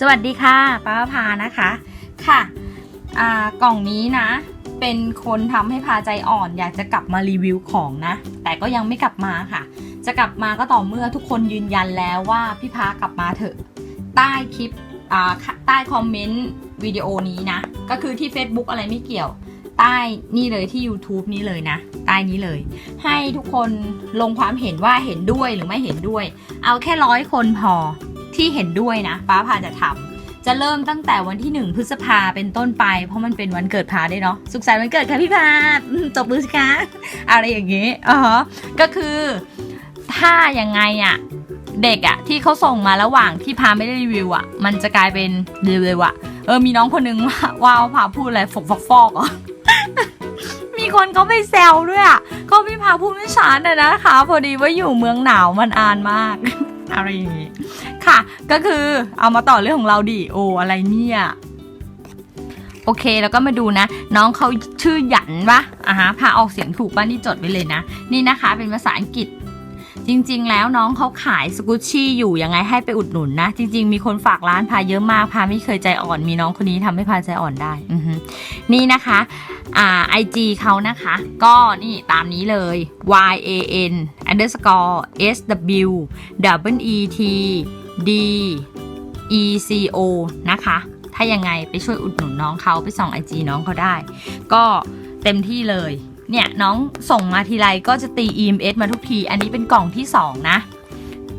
สวัสดีค่ะป้าพานะคะค่ะอ่ากล่องนี้นะ เป็นคนทำให้พาใจอ่อนอยากจะกลับมารีวิวของนะ แต่ก็ยังไม่กลับมาค่ะ จะกลับมาก็ต่อเมื่อทุกคนยืนยันแล้วว่าพี่พากลับมาเถอะ ใต้คลิปอ่าใต้คอมเมนต์วิดีโอนี้นะ ก็คือที่ Facebook อะไรไม่เกี่ยว ใต้นี่เลยที่ YouTube นี้เลยนะ ใต้นี้เลย ให้ทุกคนลงความเห็นว่าเห็นด้วยหรือไม่เห็นด้วย เอาแค่ร้อยคนพอ ที่เห็นด้วยนะป้าพาจะทำจะเริ่มตั้งแต่วันที่ 1 พฤษภาเป็นต้นไป เพราะมันเป็นวันเกิดพาได้วยเนาะสุขสันต์วันเกิดค่ะพี่พาอืมตบมือสิคะอะไรอย่างงี้อ๋อก็คือถ้ายังไงอะเด็กอะที่เขาส่งมาระหว่างที่พาไม่ได้รีวิวอะมันจะกลายเป็นรีวิวอะเออมีน้องคนนึงว่าว้าวพาพูดอะไรฟกฟอกฟอกอมีคนเขาไปแซวด้วยอะก็พี่พาพูดไม่ชัดอะนะคะ พอดีว่าอยู่เมืองหนาวมันอ่านมาก อะไรอย่างงี้ ค่ะ ก็คือเอามาต่อเรื่องของเราดิโออะไรเนี่ยโอเคแล้วก็มาดูนะ น้องเขาชื่อหยันปะอะฮะพาออกเสียงถูกป้านี่จดไว้เลยนะ นี่นะคะเป็นภาษาอังกฤษ จริง ๆ แล้วน้องเขาขายสกุชชี่อยู่ยังไงให้ไปอุดหนุนนะ จริง ๆ มีคนฝากร้านพาเยอะมากพาไม่เคยใจอ่อน มีน้องคนนี้ทำให้พาใจอ่อนได้อืนี่นะคะอ่า IG เขานะคะ ก็นี่ตามนี้เลย y a n underscore s w w e t d e c o นะคะ ถ้ายังไงไปช่วยอุดหนุนน้องเขาไปส่อง IG น้องเขาได้ ก็เต็มที่เลย เนี่ยน้องส่งมาทีไรก็จะตี EMS มาทุกที อันนี้เป็นกล่องที่ 2 นะ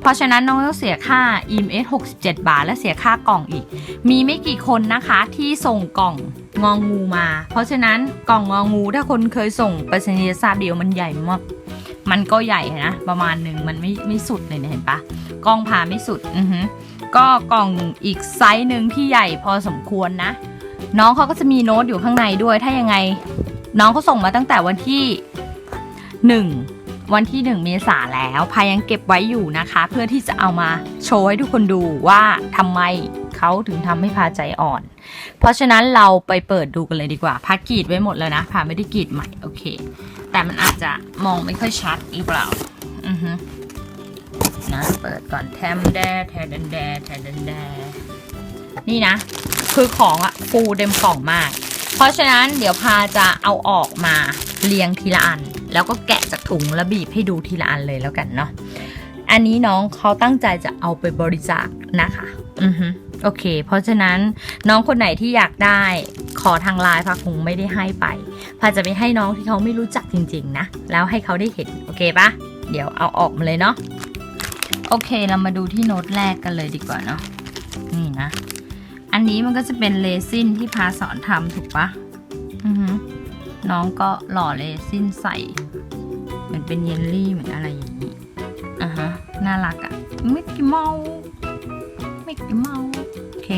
เพราะฉะนั้นน้องต้องเสียค่า EMS 67 บาท และเสียค่ากล่องอีก มีไม่กี่คนนะคะที่ส่งกล่องงองงูมา เพราะฉะนั้นกล่องงองงูถ้าคนเคยส่งไปรษณียทราบเดียวมันใหญ่มาก มันก็ใหญ่นะประมาณหนึ่งมันไม่ไม่สุดเลยเห็นปะกล้องพาไม่สุดอือฮึก็กล่องอีกไซส์หนึ่งที่ใหญ่พอสมควรนะ น้องเขาก็จะมีโน้ตอยู่ข้างในด้วย ถ้ายังไง น้องเขาส่งมาตั้งแต่วันที่หนึ่งวันที่หนึ่งเมษาแล้วพายังเก็บไว้อยู่นะคะ เพื่อที่จะเอามาโชว์ให้ทุกคนดูว่าทำไมเขาถึงทำให้พาใจอ่อน เพราะฉะนั้นเราไปเปิดดูกันเลยดีกว่าพากรีดไว้หมดแล้วนะพาไม่ได้กรีดใหม่โอเค แต่มันอาจจะมองไม่ค่อยชัดหรือเปล่า อือฮึนะเปิดก่อนแทมแดแทนแดแทนแดนี่นะ คือของอะฟูเต็มกล่องมาก เพราะฉะนั้นเดี๋ยวพาจะเอาออกมาเรียงทีละอัน แล้วก็แกะจากถุงแล้วบีบให้ดูทีละอันเลยแล้วกันเนาะอันนี้น้องเขาตั้งใจจะเอาไปบริจาคนะคะ อือฮึ โอเค เพราะฉะนั้นน้องคนไหนที่อยากได้ขอทางไลน์พาคงไม่ได้ให้ไปพาจะไปให้น้องที่เขาไม่รู้จักจริง ๆ นะ แล้วให้เขาได้เห็น โอเคปะเดี๋ยวเอาออกมาเลยเนาะโอเคเรามาดูที่โน้ตแรกกันเลยดีกว่าเนาะนี่นะ อันนี้มันก็จะเป็นเลซินที่พาสอนทำถูกปะอือฮึน้องก็หล่อเลซินใส่เหมือนเป็นเยลลี่เหมือนอะไรอย่างนี้อะฮะน่ารักอะมิกกี้เมาส์ มิกกี้เมาโอเค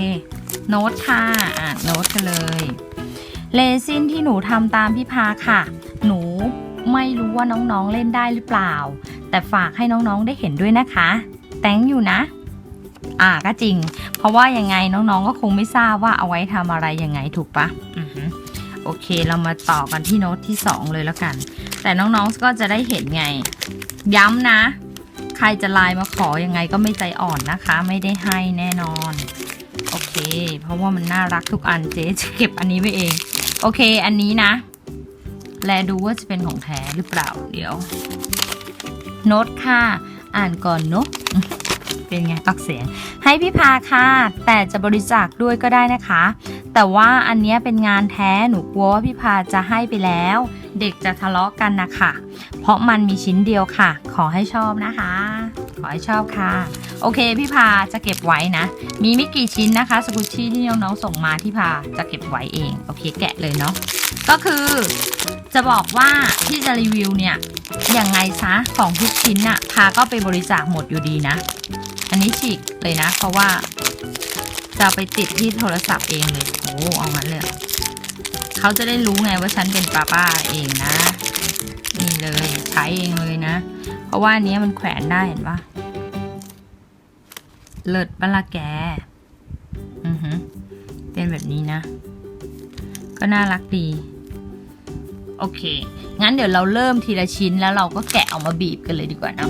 โน้ตค่ะอ่านโน้ตกันเลยเลซินที่หนูทำตามพี่พาค่ะ หนูไม่รู้ว่าน้องๆเล่นได้หรือเปล่า แต่ฝากให้น้องๆได้เห็นด้วยนะคะ แตงอยู่นะ อ่าก็จริง เพราะว่ายังไงน้องๆก็คงไม่ทราบว่าเอาไว้ทำอะไรยังไงถูกปะอือฮึโอเคเรามาต่อกันที่โน้ตที่ 2 เลยแล้วกัน แต่น้องๆก็จะได้เห็นไง ย้ำนะ ครจะไลน์มาขอยังไงก็ไม่ใจอ่อนนะคะ ไม่ได้ให้แน่นอน โอเค เพราะว่ามันน่ารักทุกอันเจ๊จะเก็บอันนี้ไว้เอง โอเค อันนี้นะ แลดูว่าจะเป็นของแท้หรือเปล่า เดี๋ยว โน้ตค่ะ อ่านก่อนเนาะ เป็นไงออกเสียง ให้พี่พาค่ะ แต่จะบริจาคด้วยก็ได้นะคะ แต่ว่าอันนี้เป็นงานแท้หนูกลัวว่าพี่พาจะให้ไปแล้ว เด็กจะทะเลาะกันนะคะเพราะมันมีชิ้นเดียวค่ะ ขอให้ชอบนะคะ ขอให้ชอบค่ะ โอเคพี่พาจะเก็บไว้นะ มีไม่กี่ชิ้นนะคะสกุชชี่ที่น้องๆส่งมาที่พาจะเก็บไว้เองโอเคแกะเลยเนาะก็คือจะบอกว่าที่จะรีวิวเนี่ยยังไงซะของทุกชิ้นน่ะพาก็ไปบริจาคหมดอยู่ดีนะ อันนี้ฉีกเลยนะ เพราะว่า จะไปติดที่โทรศัพท์เองเลยโอ้เอางั้นเลยเขาจะได้รู้ไงว่าฉันเป็นป้าป้าเองนะ นี่เลยใช้เองเลยนะ เพราะว่าอันนี้มันแขวนได้เห็นปะเลิศปะละแก อือฮึเป็นแบบนี้นะ ก็น่ารักดี โอเค งั้นเดี๋ยวเราเริ่มทีละชิ้นแล้วเราก็แกะออกมาบีบกันเลยดีกว่าเนอะ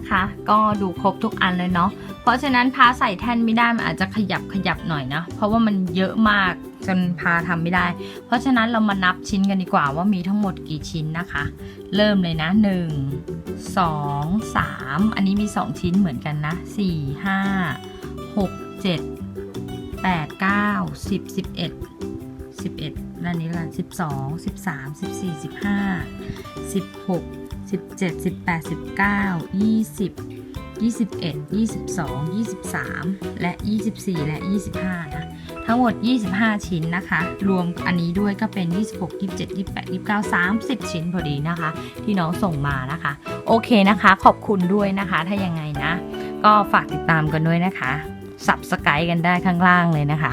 นะคะ ก็ดูครบทุกอันเลยเนาะเพราะฉะนั้นพาใส่แท่นไม่ได้มันอาจจะขยับขยับหน่อยนะ เพราะว่ามันเยอะมากจนพาทำไม่ได้ เพราะฉะนั้นเรามานับชิ้นกันดีกว่าว่ามีทั้งหมดกี่ชิ้นนะคะ เริ่มเลยนะ 1 2 3 อันนี้มี 2 ชิ้นเหมือนกันนะ 4 5 6 7 8 9 10 11 11ด้านนี้ละ12 13 14 15 16 17 18 19 20 21 22 23 และ 24 และ 25 นะ ทั้งหมด 25 ชิ้นนะคะ รวมอันนี้ด้วยก็เป็น 26 27 28 29 30 ชิ้นพอดีนะคะ ที่น้องส่งมานะคะ โอเคนะคะ ขอบคุณด้วยนะคะ ถ้ายังไงนะ ก็ฝากติดตามกันด้วยนะคะ สับสกายกันได้ข้างล่างเลยนะคะ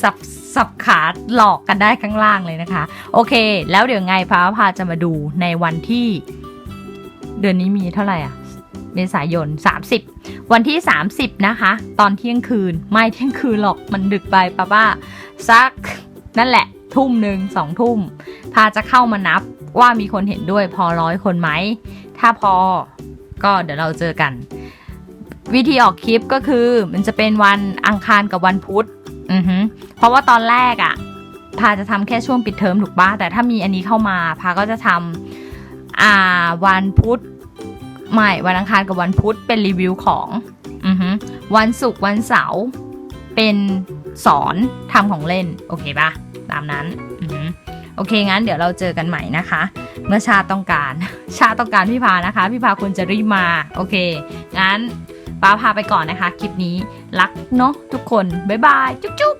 สับ สับขาหลอกกันได้ข้างล่างเลยนะคะ โอเค แล้วเดี๋ยวไงพาพาจะมาดูในวันที่ เดือนนี้มีเท่าไหร่อะเมษายน 30 วันที่ 30 นะคะ ตอนเที่ยงคืน ไม่เที่ยงคืนหรอกมันดึกไปป้าป้าสักนั่นแหละ ทุ่มหนึ่งสองทุ่ม พาจะเข้ามานับว่ามีคนเห็นด้วยพอร้อยคนไหม ถ้าพอก็เดี๋ยวเราเจอกัน วิธีออกคลิปก็คือมันจะเป็นวันอังคารกับวันพุธ อือฮึเพราะว่าตอนแรกอะ่ะ พาจะทำแค่ช่วงปิดเทอมถูกปะแต่ถ้ามีอันนี้เข้ามา พาก็จะทำอ่าวันพุธไม่วันอังคารกับวันพุธเป็นรีวิวของอือฮึวันศุกร์วันเสาร์เป็นสอนทำของเล่น โอเคปะตามนั้นอือฮึโอเคงั้นเดี๋ยวเราเจอกันใหม่นะคะ เมื่อชาต้องการ ชาติต้องการพี่พานะคะ พี่พาควรจะรีบมา โอเค งั้นป้าพาไปก่อนนะคะ คลิปนี้ รักเนาะทุกคน บ๊ายบาย จุ๊บจุ๊บ